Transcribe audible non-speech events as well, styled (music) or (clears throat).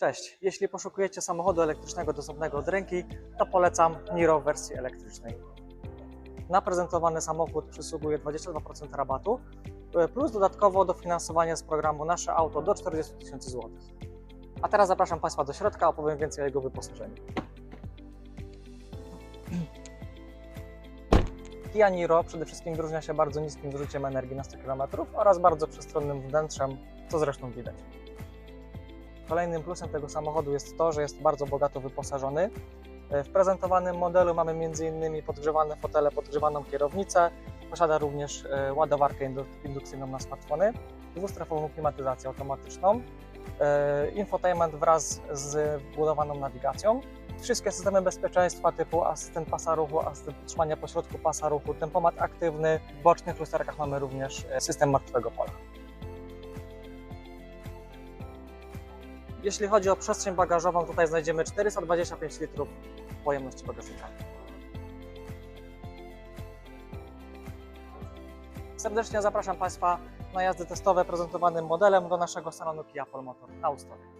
Cześć, jeśli poszukujecie samochodu elektrycznego dostępnego od ręki, to polecam Niro w wersji elektrycznej. Na prezentowany samochód przysługuje 22% rabatu, e, plus dodatkowo dofinansowanie z programu Nasze Auto do 40 tysięcy złotych. A teraz zapraszam Państwa do środka, opowiem więcej o jego wyposażeniu. (clears throat) Kia Niro przede wszystkim wyróżnia się bardzo niskim zużyciem energii na 100 km oraz bardzo przestronnym wnętrzem, co zresztą widać. Kolejnym plusem tego samochodu jest to, że jest bardzo bogato wyposażony. W prezentowanym modelu mamy m.in. podgrzewane fotele, podgrzewaną kierownicę, posiada również e, ładowarkę indu- indukcyjną na smartfony, dwustrefową klimatyzację automatyczną, e, infotainment wraz z wbudowaną nawigacją, wszystkie systemy bezpieczeństwa typu asystent pasa ruchu, asystent utrzymania pośrodku pasa ruchu, tempomat aktywny, w bocznych lusterkach mamy również e, system martwego pola. Jeśli chodzi o przestrzeń bagażową, tutaj znajdziemy 425 litrów pojemności bagażnika. Serdecznie zapraszam Państwa na jazdy testowe prezentowanym modelem do naszego salonu Kia Polmotor na Ustrowie.